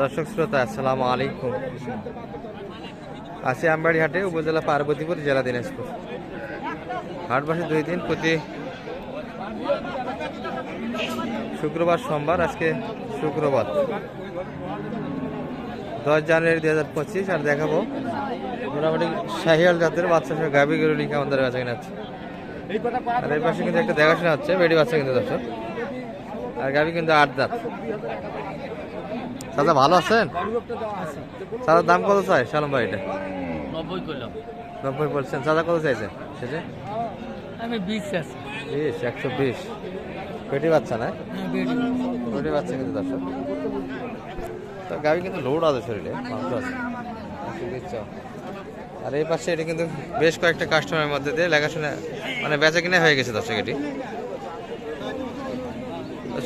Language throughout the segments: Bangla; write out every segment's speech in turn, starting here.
দর্শক শ্রোতা, আসসালামু আলাইকুম। আছি আমবাড়ি হাটে উপজেলা পার্বতীপুর, জেলা দিনাজপুর। হাট দুই দিন প্রতি শুক্রবার সোমবার, আজকে শুক্রবার। দশ জানুয়ারি দুই হাজার পঁচিশ, আর দেখাবো মোটামুটি শাহিয়াল জাতের বাচ্চা সহ গাভি গরু লিখে আমাদের কাছে কিনা আছে আর এই পাশে কিন্তু একটা দেখাশোনা হচ্ছে, বেডি বাচ্চা কিন্তু দর্শক। আর গাভি কিন্তু আট দাঁত। দাদা ভালো আছেন? দাদার দাম কত চাই? সালম ভাই এটা নব্বই করলাম। নব্বই পার্সেন্ট দাদা কত চাইছে? শেষে? আমি বিশ আছে বিশ একশো বিশ। পেটি বাচ্চা না? পেটি বাচ্চা কিন্তু দর্শক। তো গাড়ি কিন্তু লোড আছে শরীরে মাংস আছে। আর এই পাশে এটা কিন্তু বেশ কয়েকটা কাস্টমারের মধ্যে দিয়ে লেখাশোনা মানে বেচা কিনা হয়ে গেছে দর্শক এটি।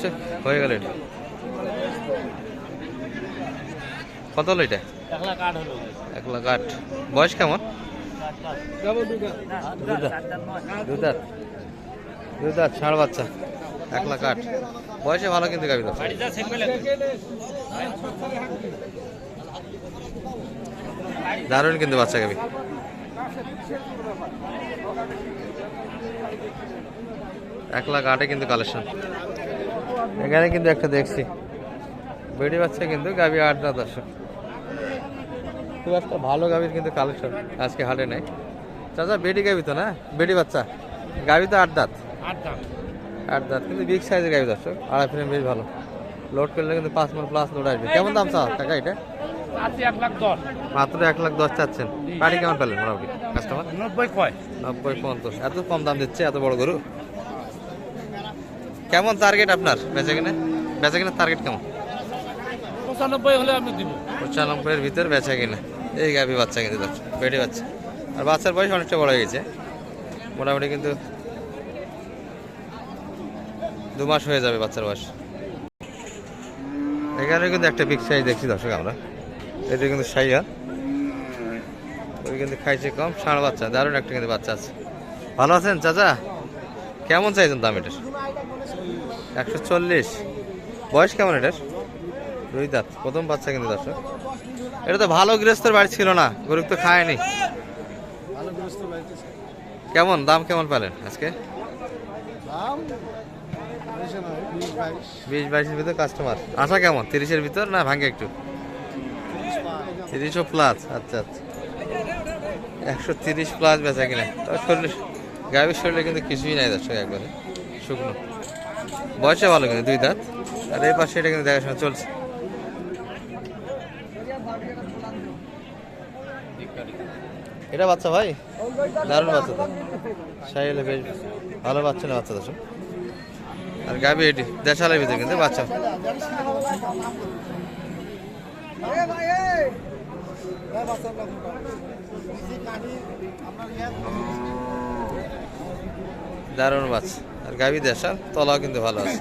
দর্শক হয়ে গেল এটা। কত হলো এটা? এক লাখ আট বয়স কেমন? ষাঁড় বাচ্চা। এক লাখ আট। বয়সে ভালো কিন্তু গাবি দারুণ কিন্তু বাচ্চা গাবি এক লাখ আটে কিন্তু কালেকশন এখানে কিন্তু একটা দেখছি। বেড়ি বাচ্চা কিন্তু গাবি আট না দর্শক খুব একটা ভালো গাবির কিন্তু কালেকশন আজকে হাটে নেই। চাচা বেডি গাবি তো না? বেডি বাচ্চা। গাবি তো আট দাঁত। আট দাঁত। কিন্তু বিগ সাইজের গাবি দর্শক। আড়াই ফ্রেম বেশ ভালো। লোড করলে কিন্তু পাঁচ মন প্লাস লোড আসবে। কেমন দাম চা টাকা এটা? মাত্র এক লাখ দশ চাচ্ছেন। বাড়ি কেমন পেলেন মোটামুটি? কাস্টমার নব্বই কয়। নব্বই পঞ্চাশ। এত কম দাম দিচ্ছে এত বড় গরু? কেমন টার্গেট আপনার? বেচা কিনে? বেচা কিনে টার্গেট কেমন? পঁচানব্বই হলে আমি দিব। পঁচানব্বইয়ের ভিতর বেচা কিনা। এই গাভি বাচ্চা কিন্তু পেটে বাচ্চা। আর বাচ্চার বয়স অনেকটা বড় হয়ে গেছে। মোটামুটি কিন্তু দু মাস হয়ে যাবে বাচ্চার বয়স। এখানে কিন্তু একটা বিগ সাইজ দেখছি দর্শক আমরা। এটা কিন্তু সাইয়া। ওই কিন্তু খাইছে কম ষাঁড় বাচ্চা। দারুণ একটা কিন্তু বাচ্চা আছে। ভালো আছেন চাচা? কেমন চাইছেন দাম এটার? একশো চল্লিশ। বয়স কেমন এটার? দুই দাঁত প্রথম বাচ্চা কিন্তু দর্শক। এটা তো ভালো গৃহস্থর বাড়ি ছিল না গরিব তো খায়নি। কেমন দাম কেমন পেলেন আজকে? বিশ বাইশের ভিতর কাস্টমার আসা কেমন তিরিশের ভিতর না ভাঙে একটু? তিরিশও প্লাস আচ্ছা আচ্ছা। একশো তিরিশ প্লাস বেচা কিনা। তবে শরীরে গাভীর শরীরে কিন্তু কিছুই নাই দর্শক একবারে শুকনো। বয়সে ভালো কিন্তু, দুই দাঁত। আর এই পাশে এটা কিন্তু দেখাশোনা চলছে। এটা বাচ্চা ভাই? দারুণ বাচ্চা তো। সাইলে বেশ ভালো বাচ্চা না বাচ্চা দর্শক? আর গাবি এটি, দেশালের ভিতরে কিন্তু বাচ্চা। দারুণ বাচ্চা আর গাবি দেশাল তলাও কিন্তু ভালো আছে।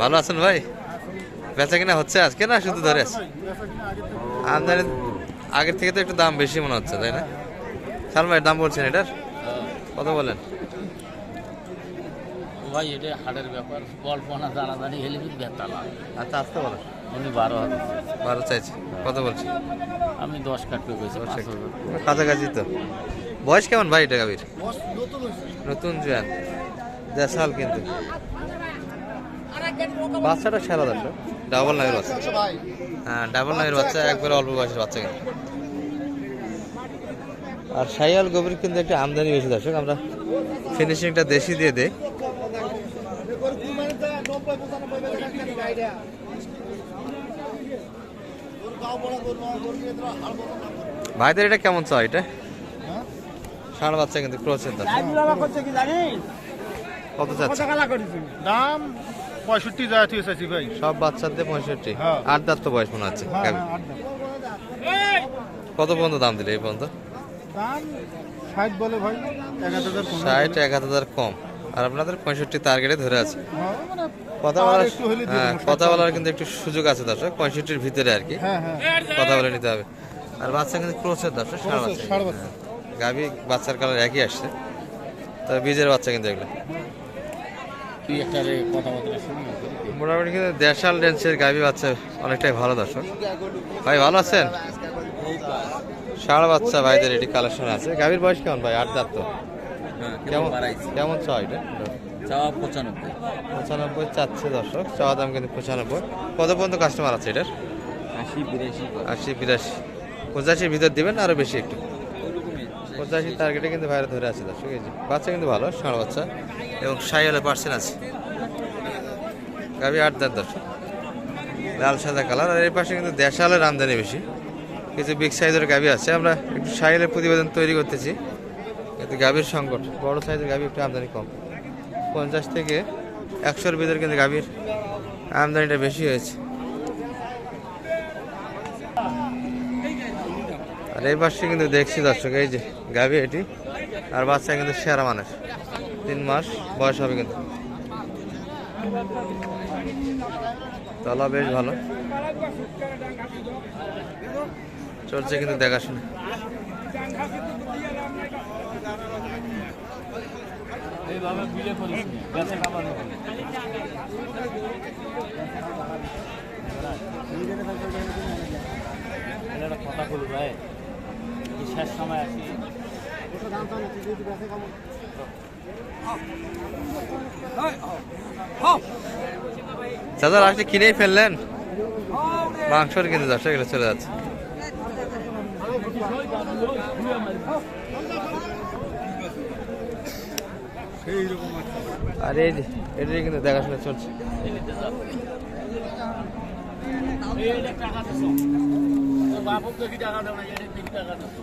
ভালো আছেন ভাই? বেচা কিনা হচ্ছে আজকে না শুধু ধরে আছে? আমদানি আগের থেকে তো একটু দাম বেশি মনে হচ্ছে তাই না? সালমান ভাই দাম বলছেন এটার? কত বলেন? ভাই এটা হাটের ব্যাপার। কল্পনা জানাজানি হেলে বেতা লাগে। আচ্ছা আসতে বলেন। উনি বারো বারো চাইছি। কত বলছি আমি দশ কাটবে কাছাকাছি তো। বয়স কেমন ভাই এটা গাভীর? নতুন জোয়ান। দেশাল কিন্তু। বাচ্চাটা সেরা দর্শক ডাবল নাগের বাচ্চা। হ্যাঁ ডাবল নাগের বাচ্চা একবারে অল্প বয়সের বাচ্চা কিন্তু। আর সাইয়াল গভীর কিন্তু একটা আমদানি বেশি দর্শক। আমরা ফিনিশিংটা দেশি দিয়ে দেই। ভাইদের এটা কেমন চাই এটা? ষাঁড় বাচ্চা কিন্তু ক্রোচের দাম। কত চাচ্ছে? দাম পঁয়ষট্টি ভাই। সব বাচ্চাদের পঁয়ষট্টি। হ্যাঁ। আট দাঁত তো বয়স মনে হচ্ছে। হ্যাঁ। কত পর্যন্ত দাম দিলে এই পর্যন্ত? ষাট বলে ভাই এক হাজার পনেরো। ষাট এক হাজার কম। আর আপনাদের পঁয়ষট্টি টার্গেটে ধরে আছে। হ্যাঁ, মানে কথা বলার একটু হ্যাঁ কথা বলার কিন্তু একটু সুযোগ আছে দর্শক। পঁয়ষট্টির ভিতরে আর কি। হ্যাঁ হ্যাঁ। কথা বলে নিতে হবে। আর বাচ্চা কিন্তু ক্রোচের দর্শক ষাট বাচ্চা। গাভি বাচ্চার কালার একই আসছে। তবে বীজের বাচ্চা কিন্তু এগুলো। মোটামুটি কিন্তু দেশাল রেঞ্জের গাভি বাচ্চা অনেকটাই ভালো দর্শক। ভাই ভালো আছেন? ষাড় বাচ্চা ভাইদের এটি কালেকশন আছে। গাভীর বয়স কেমন ভাই? আট দাঁত তো। কেমন কেমন চাওয়া এটা? চাওয়া পঁচানব্বই। পঁচানব্বই চাচ্ছে দর্শক। চাওয়া দাম কিন্তু পঁচানব্বই। কত পর্যন্ত কাস্টমার আছে এটার? আশি বিরাশি। আশি বিরাশি। পঁচাশির ভিতর দিবেন আরও বেশি একটু? পঁচাশি টার্গেটে কিন্তু বাইরে ধরে আছে দর্শক, এই বাচ্চা কিন্তু ভালো, ষাঁড় বাচ্চা এবং সাই হলে পার্সেন্ট আছে। গাবি আট দাঁত দর্শক। লাল সাদা কালার আর এর পাশে কিন্তু দেশালের আমদানি বেশি। কিছু বিগ সাইজের গাবি আছে, আমরা একটু সাইলের প্রতিবেদন তৈরি করতেছি। কিন্তু গাভীর সংকট, বড় সাইজের গাভি একটু আমদানি কম। পঞ্চাশ থেকে একশোর ভিতরে কিন্তু গাভীর আমদানিটা বেশি হয়েছে। আর এই পাশে কিন্তু দেখছি দর্শক, এই যে গাবি এটি, আর বাচ্চা কিন্তু সেরা মানুষ। তিন মাস বয়স হবে কিন্তু। তলা বেশ ভালো। চলছে কিন্তু দেখাশোনা। কথা শেষ সময় আসি। চাচা লাস্টে কিনেই ফেললেন? মাংসর কিন্তু দর্শক এগুলো চলে যাচ্ছে। আর এই যে এটাই কিন্তু দেখাশোনা চলছে। টাকা বাপক দেখি টাকা দেবো না এটা দেখি টাকা দিছো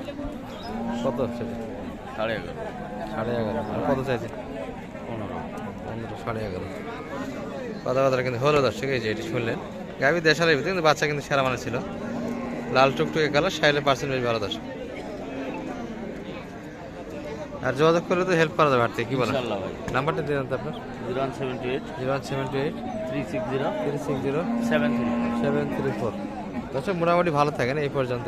কত হচ্ছে সাড়ে এগারো। সাড়ে এগারো। আর কত চাইছে? পনেরো। পনেরো সাড়ে এগারো। কথাবার্তা কিন্তু হলো দর্শক এই যে এটি শুনলেন। গাভি দেশালের ভিতরে কিন্তু বাচ্চা কিন্তু সেরা মানে ছিল। লাল টুকটুকে কালার সাইলের পার্সেন্ট বেশ ভালো দর্শক। আর যোগাযোগ করলে তো হেল্প করা যাবে হাঁটতে কি বলেন? নাম্বারটা দিলেন তো আপনার। Zero one seventy eight. Zero one seven two eight. Three six zero. Three six zero. Seven three seven three four. দর্শক মোটামুটি ভালো থাকেন এই পর্যন্ত।